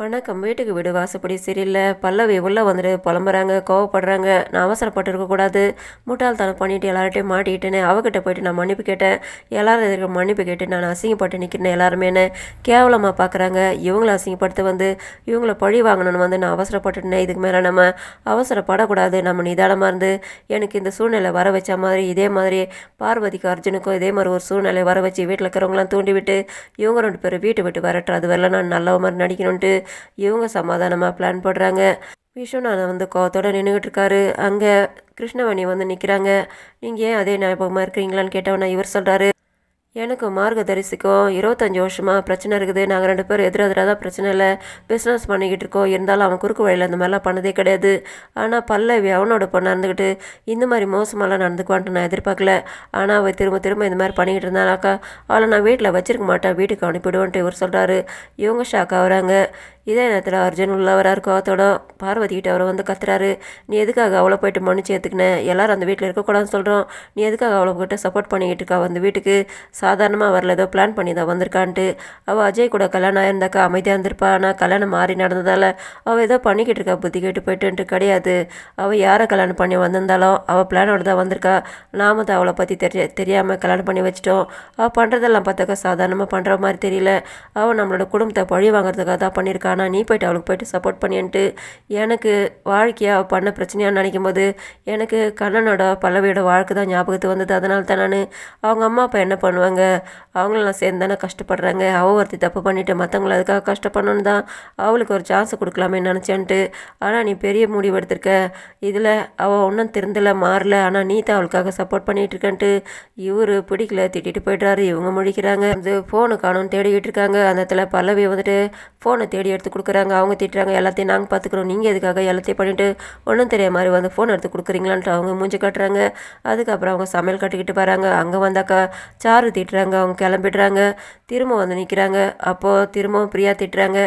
வணக்கம். வீட்டுக்கு வீடு வாசப்படி சரியில்லை. பல்லவி உள்ளே வந்துட்டு புலம்புறாங்க கோவப்படுறாங்க. நான் அவசரப்பட்டு இருக்கக்கூடாது முட்டாள்தனம் பண்ணிட்டு எல்லார்ட்டையும் மாட்டிக்கிட்டேன்னு அவகிட்ட போயிட்டு நான் மன்னிப்பு கேட்டேன். எல்லாரும் எதிர்க்க மன்னிப்பு கேட்டு நான் அசிங்கப்பட்டு நிற்கிறேன் எல்லாருமே கேவலமாக பார்க்குறாங்க இவங்கள அசிங்கப்படுத்த வந்து இவங்கள பழி வாங்கணும்னு வந்து நான் அவசரப்பட்டுட்டேன். இதுக்கு மேலே நம்ம அவசரப்படக்கூடாது. நம்ம நிதானமாக இருந்து எனக்கு இந்த சூழ்நிலை வர வச்ச மாதிரி இதே மாதிரி பார்வதிக்கு அர்ஜுனுக்கும் இதே மாதிரி ஒரு சூழ்நிலை வர வச்சு வீட்டில் இருக்கிறவங்களாம் தூண்டி விட்டு இவங்க ரெண்டு பேரும் வீட்டை விட்டு வரட்டுறது வரல நான் நல்ல மாதிரி நடிக்கணுன்ட்டு இவங்க சமாதானமாக பிளான் போடுறாங்க. விஸ்வநாதன் வந்து கோவத்தோட நின்றுக்கிட்டு இருக்காரு அங்கே கிருஷ்ணவேணி வந்து நிற்கிறாங்க நீங்கள் ஏன் அதே ஞாபகமாக இருக்கிறீங்களான்னு கேட்டவொன்னே இவர் சொல்கிறாரு எனக்கும் மார்கதரிசிக்கும் இருபத்தஞ்சி வருஷமாக பிரச்சனை இருக்குது. நாங்கள் ரெண்டு பேரும் எதிர எதிராக தான் பிரச்சனை இல்லை. பிஸ்னஸ் பண்ணிக்கிட்டு இருக்கோம். இருந்தாலும் அவன் குறுக்கு வழியில் இந்த மாதிரிலாம் பண்ணதே கிடையாது. ஆனால் பல்லவி அவனோட பொண்ணு இருந்துக்கிட்டு இந்த மாதிரி மோசமாலாம் நடந்துக்குவான்ட்டு நான் எதிர்பார்க்கல. ஆனால் அவள் திரும்ப திரும்ப இந்த மாதிரி பண்ணிக்கிட்டு இருந்தானாக்கா அவளை நான் வீட்டில் வச்சிருக்க மாட்டேன். வீட்டுக்கு அனுப்பிடுவேன்ட்டு இவர் சொல்கிறாரு இவங்க ஷாக் ஆகுறாங்க இதே நேரத்தில் அர்ஜுன் உள்ளவராக கோவத்தோட பார்வதி கிட்ட அவரை வந்து கத்துறாரு. நீ எதுக்காக அவளை போயிட்டு மன்னிச்சு ஏற்றுக்கினேன் எல்லாரும் அந்த வீட்டில் இருக்கக்கூடாதுன்னு சொல்கிறோம் நீ எதுக்காக அவ்வளோ கிட்ட சப்போர்ட் பண்ணிக்கிட்டு இருக்கா? அந்த வீட்டுக்கு சாதாரணமாக வரல ஏதோ பிளான் பண்ணி தான் வந்திருக்கான்ட்டு. அவள் அஜய் கூட கல்யாணம் ஆயிருந்தாக்கா அமைதியாக இருந்திருப்பா. ஆனால் கல்யாணம் மாறி நடந்ததால் அவள் ஏதோ பண்ணிக்கிட்டு இருக்கா புத்தி கேட்டு போயிட்டுன்ட்டு கிடையாது. அவள் யாரை கல்யாணம் பண்ணி வந்திருந்தாலும் அவள் பிளானோட தான் வந்திருக்கா. நாம தான் அவளை பற்றி தெரிய தெரியாமல் கல்யாணம் பண்ணி வச்சிட்டோம். அவள் பண்ணுறதெல்லாம் பார்த்தாக்கா சாதாரணமாக பண்ணுற மாதிரி தெரியல. அவள் நம்மளோட குடும்பத்தை பழி வாங்குறதுக்காக தான் பண்ணியிருக்கான் ஆனால் நீ போயிட்டு அவளுக்கு போய்ட்டு சப்போர்ட் பண்ணின்ட்டு எனக்கு வாழ்க்கையாக அவள் பண்ண பிரச்சனையாக நினைக்கும் போது எனக்கு கண்ணனோட பல்லவியோட வாழ்க்கை தான் ஞாபகத்து வந்தது. அதனால தான் நான் அவங்க அம்மா அப்பா என்ன பண்ணுவாங்க? அவங்களும் நான் சேர்ந்து தானே கஷ்டப்படுறாங்க. அவள் ஒருத்தி தப்பு பண்ணிவிட்டு மற்றவங்கள அதுக்காக கஷ்டப்படணுன்னு தான் அவளுக்கு ஒரு சான்ஸ் கொடுக்கலாமே நினச்சேன்ட்டு. ஆனால் நீ பெரிய முடிவு எடுத்திருக்க. இதில் அவள் ஒன்றும் திருந்தலை மாறல. ஆனால் நீ தான் அவளுக்காக சப்போர்ட் பண்ணிகிட்டு இருக்கன்ட்டு இவர் பிடிக்கல திட்டிட்டு போயிடுறாரு. இவங்க முழிக்கிறாங்க. வந்து ஃபோனு காணும்னு தேடிக்கிட்டு இருக்காங்க. அந்த இடத்துல பல்லவி வந்துட்டு ஃபோனை தேடி எடுத்து கொடுக்குறாங்க அவங்க திட்டுறாங்க எல்லாத்தையும் நாங்கள் பார்த்துக்குறோம் நீங்கள் எதுக்காக எல்லாத்தையும் பண்ணிட்டு ஒன்றும் தெரியாத மாதிரி வந்து ஃபோன் எடுத்து கொடுக்குறீங்களான்ட்டு அவங்க மூஞ்சி காட்டுறாங்க. அதுக்கப்புறம் அவங்க சமையல் கட்டிக்கிட்டு வராங்க. அங்கே வந்தாக்கா சாரு திட்டுறாங்க அவங்க கிளம்பிடுறாங்க. திரும்ப வந்து நிற்கிறாங்க அப்போது திரும்பவும் பிரியா திட்டுறாங்க.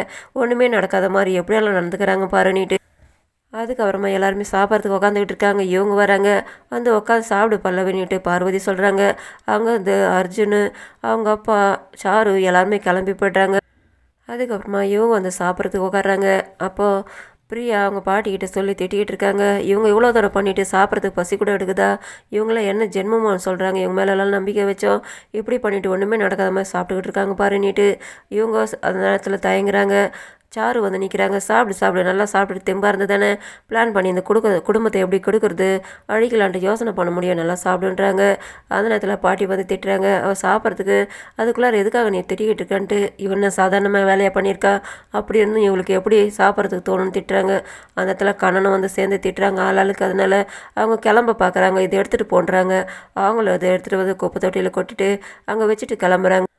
ஒன்றுமே நடக்காத மாதிரி எப்படியெல்லாம் நடந்துக்கிறாங்க பாருன்னிட்டு. அதுக்கப்புறமா எல்லாருமே சாப்பிட்றதுக்கு உட்காந்துக்கிட்டு இருக்காங்க. இவங்க வராங்க. வந்து உட்காந்து சாப்பிடு பல்லவின்னுட்டு பார்வதி சொல்கிறாங்க அவங்க இந்த அர்ஜுனு அவங்க அப்பா சாரு எல்லாருமே கிளம்பி போய்ட்றாங்க. அதுக்கப்புறமா இவங்க வந்து சாப்பிட்றதுக்கு உட்காடுறாங்க அப்போது பிரியா அவங்க பாட்டிக்கிட்ட சொல்லி திட்டிக்கிட்டு இருக்காங்க. இவங்க இவ்வளோ தூரம் பண்ணிவிட்டு சாப்பிட்றதுக்கு பசி கூட எடுக்குதா? இவங்களாம் என்ன ஜென்மமான்னு சொல்கிறாங்க இவங்க மேலெல்லாம் நம்பிக்கை வச்சோம். இப்படி பண்ணிட்டு ஒன்றுமே நடக்காத மாதிரி சாப்பிட்டுக்கிட்டு இருக்காங்க பாருன்னிட்டு இவங்க அந்த நேரத்தில் தயங்குறாங்க. சாரு வந்து நிற்கிறாங்க சாப்பிடு சாப்பிடு. நல்லா சாப்பிட்டு தெம்பாக இருந்து தானே? பிளான் பண்ணி இந்த கொடுக்க குடும்பத்தை எப்படி கொடுக்குறது? அழிக்கலான்ட்டு யோசனை பண்ண முடியும். நல்லா சாப்பிடுன்றாங்க. அந்த நேரத்தில் பாட்டி வந்து திட்டுறாங்க. அவள் சாப்பிட்றதுக்கு அதுக்குள்ளார எதுக்காக நீ திட்டிக்கிட்டு இருக்கான்ட்டு? இவன் சாதாரணமாக வேலையாக பண்ணியிருக்கா? அப்படி இருந்தும் இவங்களுக்கு எப்படி சாப்பிட்றதுக்கு தோணும்னு திட்டுறாங்க. அந்த இடத்துல கண்ணனும் வந்து சேர்ந்து திட்டுறாங்க. ஆளாளுக்கு அதனால் அவங்க கிளம்ப பார்க்குறாங்க இதை எடுத்துகிட்டு போன்றாங்க. அவங்களும் அதை எடுத்துகிட்டு வந்து குப்பை தொட்டியில் கொட்டிட்டு அங்கே வச்சுட்டு கிளம்புறாங்க.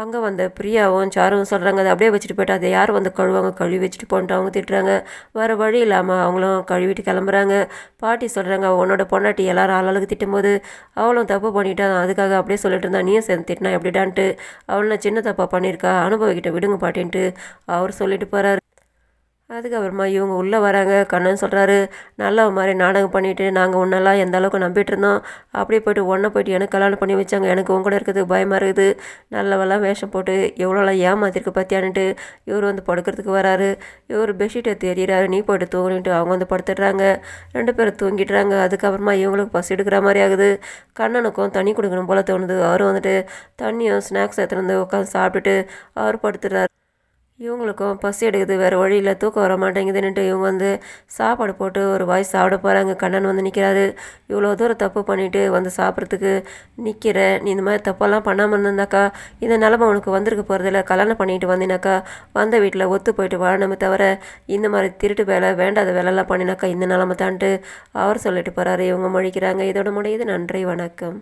அங்கே வந்த பிரியாவும் சாரும் சொல்கிறாங்க அதை அப்படியே வச்சுட்டு போயிட்டு அதை யார் வந்து கழுவாங்க கழுவி வச்சுட்டு போன்ட்டு அவங்க திட்டுறாங்க. வேறு வழி இல்லாமல் அவங்களும் கழுவிட்டு கிளம்புறாங்க. பாட்டி சொல்கிறாங்க உன்னோட பொண்டாட்டி எல்லாரும் ஆளாளுக்கு திட்டும்போது அவளும் தப்பு பண்ணிட்டான் அதுக்காக அப்படியே சொல்லிட்டு இருந்தா நீயும் சேர்ந்து திட்டினா எப்படிடான்ட்டு. அவளை சின்ன தப்பாக பண்ணியிருக்கா அனுபவிக்கிட்ட விடுங்க பாட்டின்ட்டு அவர் சொல்லிட்டு போகிறாரு அதுக்கப்புறமா இவங்க உள்ளே வராங்க. கண்ணன் சொல்கிறாரு நல்ல மாதிரி நாடகம் பண்ணிவிட்டு நாங்கள் உன்னெல்லாம் எந்த அளவுக்கு நம்பிட்டு இருந்தோம். அப்படியே போயிட்டு ஒன்றை போயிட்டு எனக்கு கல்யாணம் பண்ணி வச்சாங்க. எனக்கு உங்க கூட பயமாக இருக்குது. நல்லவெல்லாம் வேஷம் போட்டு எவ்வளோலாம் ஏமாத்திருக்கு பார்த்தியான்ட்டு இவர் வந்து படுக்கிறதுக்கு வராரு. இவர் பெட்ஷீட்டை தெரியிறாரு நீ போய்ட்டு தூங்கிட்டு அவங்க வந்து படுத்துடுறாங்க. ரெண்டு பேரும் தூங்கிடுறாங்க. அதுக்கப்புறமா இவங்களுக்கு பசி எடுக்கிற மாதிரி ஆகுது. கண்ணனுக்கும் தண்ணி கொடுக்கணும் போல தோணுது. அவரும் வந்துட்டு தண்ணியும் ஸ்நாக்ஸ் எடுத்துகிட்டு வந்து உட்காந்து சாப்பிட்டுட்டு அவர் படுத்துடுறாரு. இவங்களுக்கும் பசி எடுக்குது வேறு வழியில் தூக்கம் வர மாட்டேங்குதுன்னுட்டு இவங்க வந்து சாப்பாடு போட்டு ஒரு வாய் சாப்பிட போகிறாங்க கண்ணன் வந்து நிற்கிறாரு இவ்வளோ தூரம் தப்பு பண்ணிவிட்டு வந்து சாப்பிட்றதுக்கு நிற்கிற நீ இந்த மாதிரி தப்பெல்லாம் பண்ணாமல் இருந்திருந்தாக்கா இந்த நிலமை உனக்கு வந்திருக்க போகிறதில்ல கல்யாணம் பண்ணிட்டு வந்தினாக்கா வந்த வீட்டில் ஒத்து போயிட்டு வாழணுமே தவிர இந்த மாதிரி திருட்டு வேலை வேண்டாத வேலைலாம் பண்ணினாக்கா இந்த நிலமை தான்ட்டு அவர் சொல்லிட்டு போகிறாரு இவங்க மொழிக்கிறாங்க. இதோட முடியுது. நன்றி வணக்கம்.